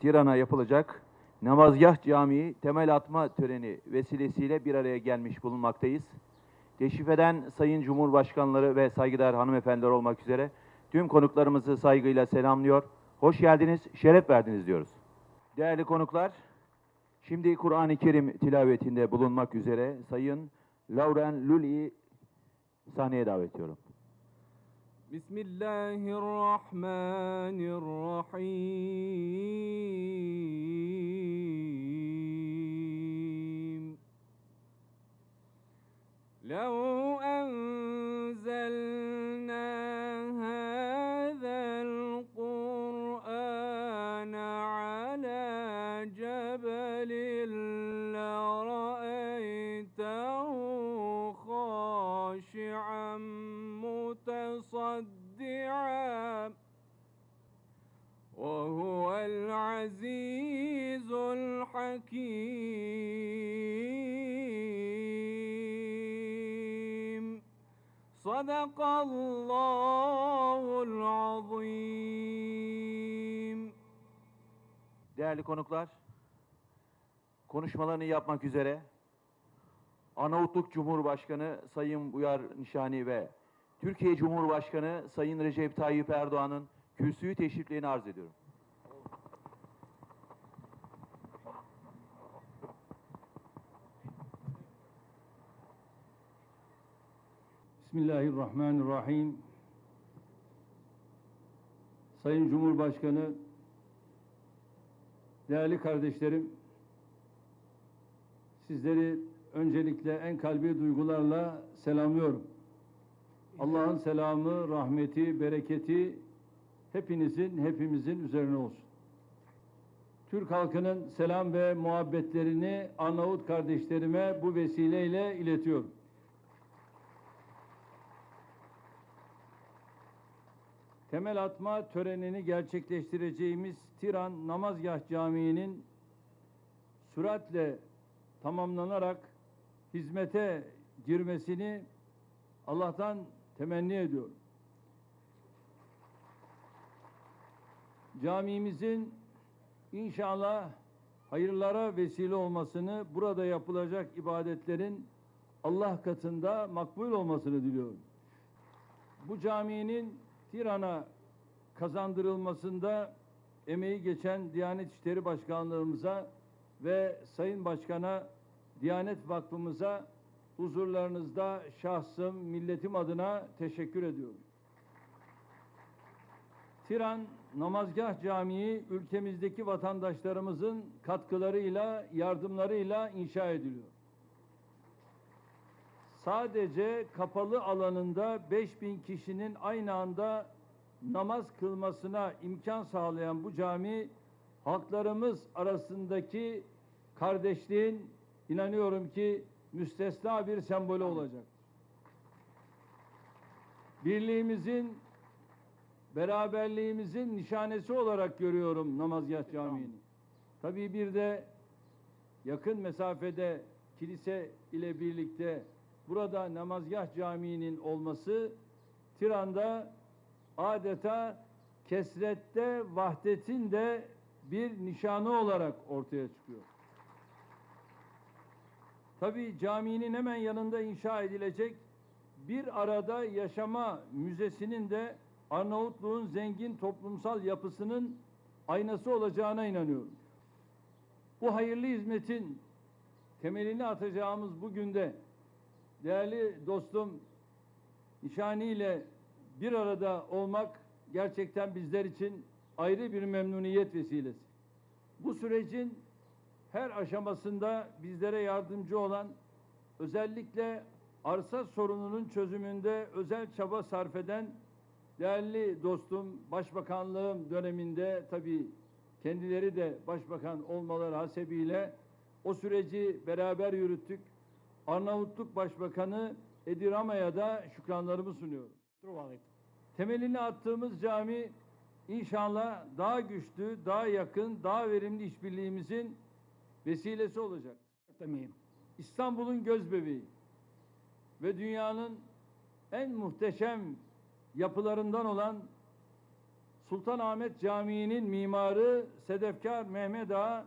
Tiran'a yapılacak Namazgah Camii temel atma töreni vesilesiyle bir araya gelmiş bulunmaktayız. Teşrif eden Sayın Cumhurbaşkanları ve saygıdeğer hanımefendiler olmak üzere tüm konuklarımızı saygıyla selamlıyor. Hoş geldiniz, şeref verdiniz diyoruz. Değerli konuklar, şimdi Kur'an-ı Kerim tilavetinde bulunmak üzere Sayın Lauren Lully sahneye davet ediyorum. بسم الله الرحمن الرحيم. لو أنزلنا صدق الله العظيم Değerli konuklar, konuşmalarını yapmak üzere Arnavutluk Cumhurbaşkanı Sayın Uyar Nişani ve Türkiye Cumhurbaşkanı Sayın Recep Tayyip Erdoğan'ın kürsüyü teşriflerini arz ediyorum. Bismillahirrahmanirrahim. Sayın Cumhurbaşkanı, değerli kardeşlerim, sizleri öncelikle en kalbi duygularla selamlıyorum. Allah'ın selamı, rahmeti, bereketi hepinizin, hepimizin üzerine olsun. Türk halkının selam ve muhabbetlerini Arnavut kardeşlerime bu vesileyle iletiyorum. Temel atma törenini gerçekleştireceğimiz Tiran Namazgah Camii'nin süratle tamamlanarak hizmete girmesini Allah'tan temenni ediyorum. Camimizin inşallah hayırlara vesile olmasını, burada yapılacak ibadetlerin Allah katında makbul olmasını diliyorum. Bu caminin Tiran'a kazandırılmasında emeği geçen Diyanet İşleri Başkanlığımıza ve Sayın Başkan'a, Diyanet Vakfımıza huzurlarınızda şahsım, milletim adına teşekkür ediyorum. Tiran Namazgah Camii ülkemizdeki vatandaşlarımızın katkılarıyla, yardımlarıyla inşa ediliyor sadece kapalı alanında 5000 kişinin aynı anda namaz kılmasına imkan sağlayan bu cami halklarımız arasındaki kardeşliğin inanıyorum ki müstesna bir sembolü olacaktır. Birliğimizin beraberliğimizin nişanesi olarak görüyorum Namazgah Camii'ni. Tabii bir de yakın mesafede kilise ile birlikte burada Namazgah Camii'nin olması Tiran'da adeta kesrette vahdetin de bir nişanı olarak ortaya çıkıyor. Tabii caminin hemen yanında inşa edilecek bir arada yaşama müzesinin de Arnavutluğun zengin toplumsal yapısının aynası olacağına inanıyorum. Bu hayırlı hizmetin temelini atacağımız bu günde değerli dostum Nişani ile bir arada olmak gerçekten bizler için ayrı bir memnuniyet vesilesi. Bu sürecin her aşamasında bizlere yardımcı olan özellikle arsa sorununun çözümünde özel çaba sarf eden değerli dostum Başbakanlığım döneminde tabii kendileri de başbakan olmaları hasebiyle o süreci beraber yürüttük. Arnavutluk Başbakanı Edi Rama'ya da şükranlarımı sunuyorum. Temelini attığımız cami inşallah daha güçlü, daha yakın, daha verimli işbirliğimizin vesilesi olacak. İstanbul'un göz bebeği ve dünyanın en muhteşem yapılarından olan Sultanahmet Camii'nin mimarı Sedefkar Mehmet Ağa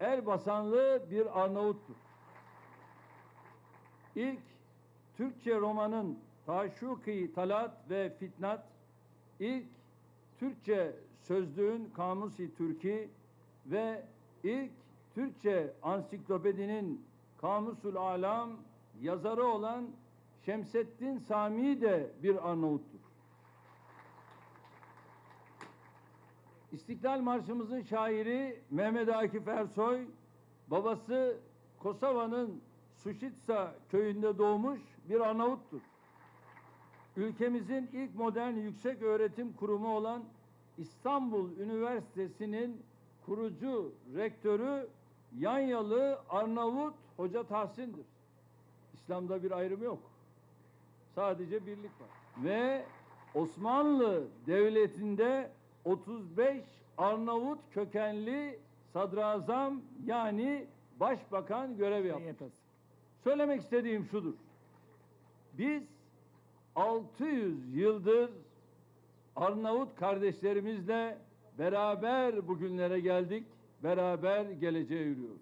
Elbasanlı bir Arnavuttur. İlk Türkçe romanın Taşuki Talat ve Fitnat, ilk Türkçe sözlüğün Kamusi Türki ve ilk Türkçe ansiklopedinin Kamusul Alam yazarı olan Şemseddin Sami de bir Arnavuttur. İstiklal Marşımızın şairi Mehmet Akif Ersoy, babası Kosova'nın Suşitsa köyünde doğmuş bir Arnavuttur. Ülkemizin ilk modern yüksek öğretim kurumu olan İstanbul Üniversitesi'nin kurucu rektörü Yanyalı Arnavut Hoca Tahsin'dir. İslam'da bir ayrım yok. Sadece birlik var. Ve Osmanlı Devleti'nde 35 Arnavut kökenli sadrazam yani başbakan görev yapmış. Söylemek istediğim şudur. Biz 600 yıldır Arnavut kardeşlerimizle beraber bugünlere geldik, beraber geleceğe yürüyoruz.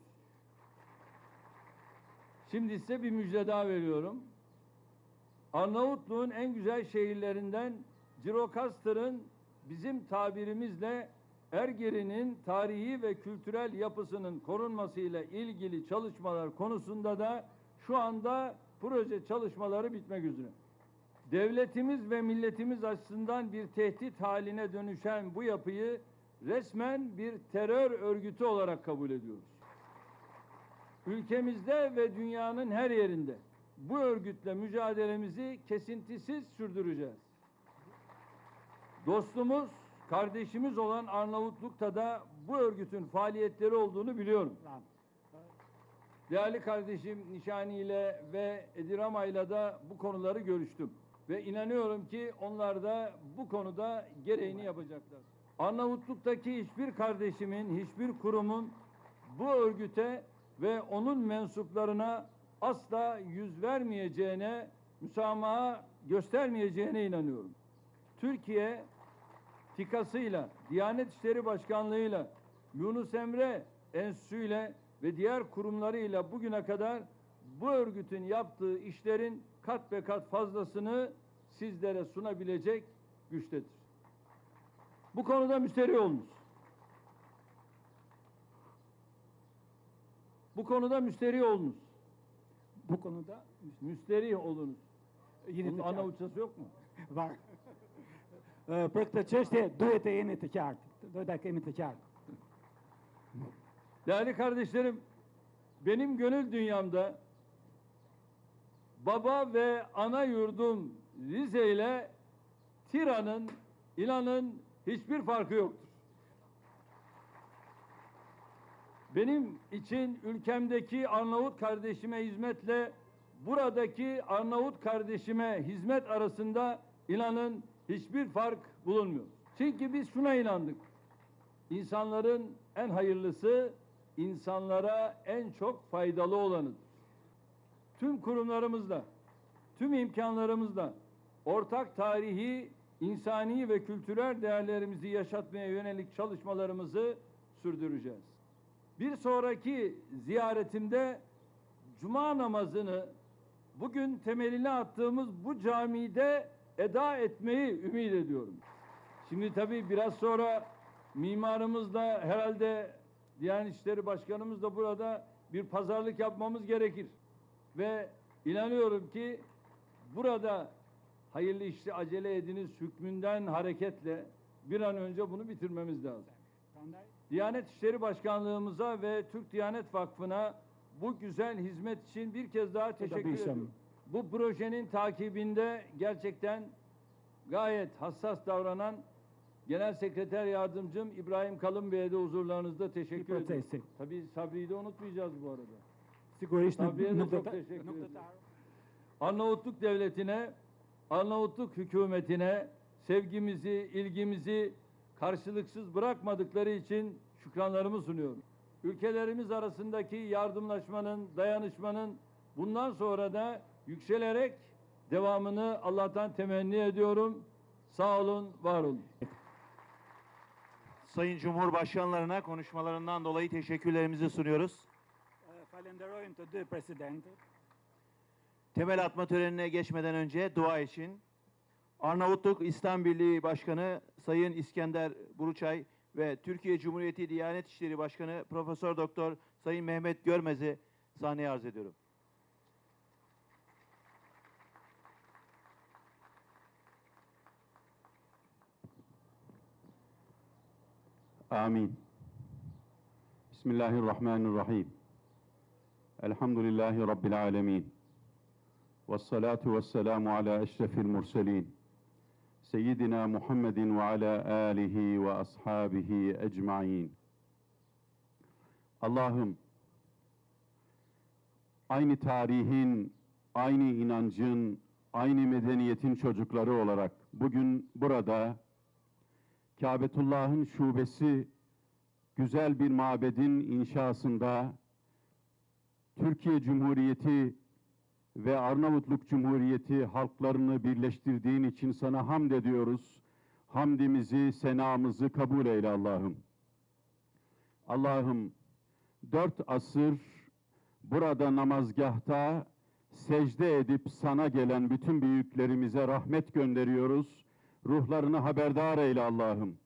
Şimdi size bir müjde daha veriyorum. Arnavutluğun en güzel şehirlerinden Cirokaster'ın bizim tabirimizle Ergeri'nin tarihi ve kültürel yapısının korunmasıyla ilgili çalışmalar konusunda da şu anda proje çalışmaları bitmek üzere. Devletimiz ve milletimiz açısından bir tehdit haline dönüşen bu yapıyı resmen bir terör örgütü olarak kabul ediyoruz. Ülkemizde ve dünyanın her yerinde bu örgütle mücadelemizi kesintisiz sürdüreceğiz. Dostumuz, kardeşimiz olan Arnavutluk'ta da bu örgütün faaliyetleri olduğunu biliyorum. Değerli kardeşim Nişani ile ve Edirama ile da bu konuları görüştüm. Ve inanıyorum ki onlar da bu konuda gereğini yapacaklar. Arnavutluk'taki hiçbir kardeşimin, hiçbir kurumun bu örgüte ve onun mensuplarına asla yüz vermeyeceğine, müsamaha göstermeyeceğine inanıyorum. Türkiye TİKA'sıyla, Diyanet İşleri Başkanlığı'yla, Yunus Emre Enstitüsü'yle ve diğer kurumlarıyla bugüne kadar bu örgütün yaptığı işlerin kat be kat fazlasını sizlere sunabilecek güçtedir. Bu konuda müsterih olunuz. Bu konuda müsterih olunuz. Bu konuda Müsterih olunuz. yine Bunun tekrar Arnavutçası yok mu? var. Për këtë çështje duhet të jemi të qartë. Duhet ta kemi të qartë. Değerli kardeşlerim, benim gönül dünyamda baba ve ana yurdum Rize ile Tiran'ın, İlan'ın hiçbir farkı yoktur. Benim için ülkemdeki Arnavut kardeşime hizmetle buradaki Arnavut kardeşime hizmet arasında inanın hiçbir fark bulunmuyor. Çünkü biz şuna inandık. İnsanların en hayırlısı insanlara en çok faydalı olanıdır. Tüm kurumlarımızla, tüm imkanlarımızla ortak tarihi, insani ve kültürel değerlerimizi yaşatmaya yönelik çalışmalarımızı sürdüreceğiz. Bir sonraki ziyaretimde cuma namazını bugün temelini attığımız bu camide eda etmeyi ümit ediyorum. Şimdi tabii biraz sonra mimarımız da herhalde Diyanet İşleri Başkanımız da burada bir pazarlık yapmamız gerekir. Ve inanıyorum ki burada hayırlı işi acele ediniz hükmünden hareketle bir an önce bunu bitirmemiz lazım. Diyanet İşleri Başkanlığımıza ve Türk Diyanet Vakfı'na bu güzel hizmet için bir kez daha teşekkür ediyorum. Bu projenin takibinde gerçekten gayet hassas davranan Genel Sekreter Yardımcım İbrahim Kalın Bey'e de huzurlarınızda teşekkür protesti. Tabii Sabri'yi de unutmayacağız bu arada. Nuk do çok teşekkür ederim. Arnavutluk Devleti'ne, Arnavutluk hükümetine sevgimizi, ilgimizi karşılıksız bırakmadıkları için şükranlarımı sunuyorum. Ülkelerimiz arasındaki yardımlaşmanın, dayanışmanın bundan sonra da yükselerek devamını Allah'tan temenni ediyorum. Sağ olun, var olun. Sayın Cumhurbaşkanlarına konuşmalarından dolayı teşekkürlerimizi sunuyoruz. President. Temel atma törenine geçmeden önce dua için Arnavutluk İslam Birliği Başkanı Sayın İskender Buruçay ve Türkiye Cumhuriyeti Diyanet İşleri Başkanı Profesör Doktor Sayın Mehmet Görmez'i sahneye arz ediyorum. Amin. Bismillahirrahmanirrahim. Elhamdülillahi Rabbil alemin. Vessalatu vesselamu ala eşrefil murselin. Seyyidina Muhammedin ve ala alihi ve ashabihi ecmain. Allah'ım, aynı tarihin, aynı inancın, aynı medeniyetin çocukları olarak bugün burada Kâbetullah'ın şubesi güzel bir mabedin inşasında Türkiye Cumhuriyeti ve Arnavutluk Cumhuriyeti halklarını birleştirdiğin için sana hamd ediyoruz. Hamdimizi, senamızı kabul eyle Allah'ım. Allah'ım dört asır burada namazgahta secde edip sana gelen bütün büyüklerimize rahmet gönderiyoruz. Ruhlarını haberdar eyle Allah'ım.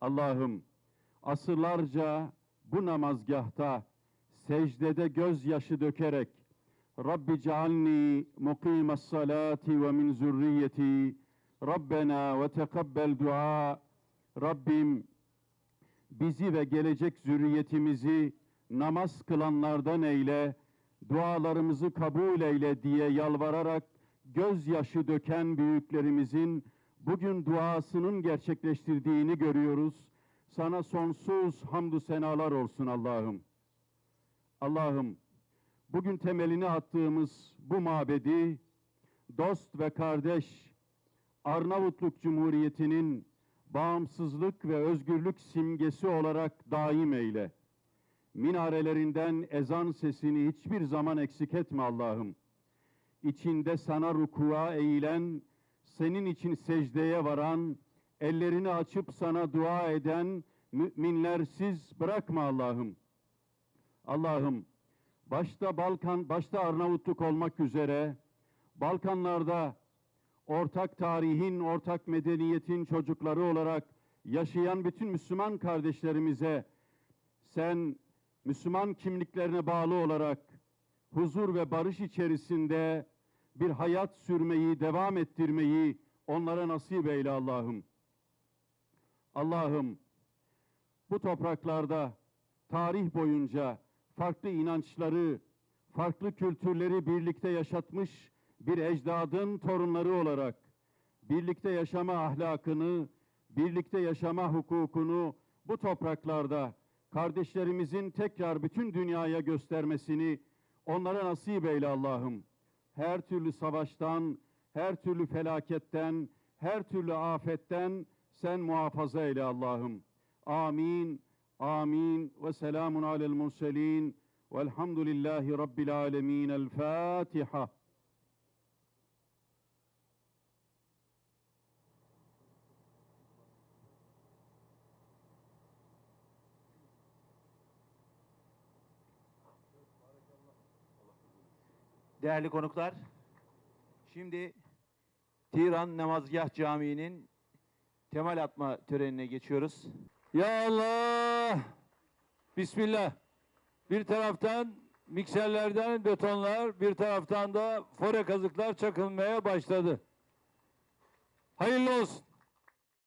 Allah'ım asırlarca bu namazgahta secdede gözyaşı dökerek Rabbi cealni mukimes salati ve min zürriyeti Rabbena ve tekabbel dua Rabbim bizi ve gelecek zürriyetimizi namaz kılanlardan eyle, dualarımızı kabul eyle diye yalvararak gözyaşı döken büyüklerimizin bugün duasının gerçekleştirdiğini görüyoruz. Sana sonsuz hamdü senalar olsun Allah'ım. Allah'ım bugün temelini attığımız bu mabedi dost ve kardeş Arnavutluk Cumhuriyeti'nin bağımsızlık ve özgürlük simgesi olarak daim eyle. Minarelerinden ezan sesini hiçbir zaman eksik etme Allah'ım. İçinde sana rukua eğilen, senin için secdeye varan, ellerini açıp sana dua eden müminlersiz bırakma Allah'ım. Allah'ım başta Balkan, başta Arnavutluk olmak üzere Balkanlarda ortak tarihin, ortak medeniyetin çocukları olarak yaşayan bütün Müslüman kardeşlerimize sen Müslüman kimliklerine bağlı olarak huzur ve barış içerisinde bir hayat sürmeyi, devam ettirmeyi onlara nasip eyle Allah'ım. Allah'ım bu topraklarda tarih boyunca farklı inançları, farklı kültürleri birlikte yaşatmış bir ecdadın torunları olarak birlikte yaşama ahlakını, birlikte yaşama hukukunu bu topraklarda kardeşlerimizin tekrar bütün dünyaya göstermesini onlara nasip eyle Allah'ım. Her türlü savaştan, her türlü felaketten, her türlü afetten sen muhafaza eyle Allah'ım. Amin. Amin. Ve selamun alel murselin. Velhamdülillahi Rabbil alemin. El Fatiha. Değerli konuklar, şimdi Tiran Namazgah Camii'nin temel atma törenine geçiyoruz. Ya Allah! Bismillah. Bir taraftan mikserlerden betonlar, bir taraftan da fore kazıklar çakılmaya başladı. Hayırlı olsun.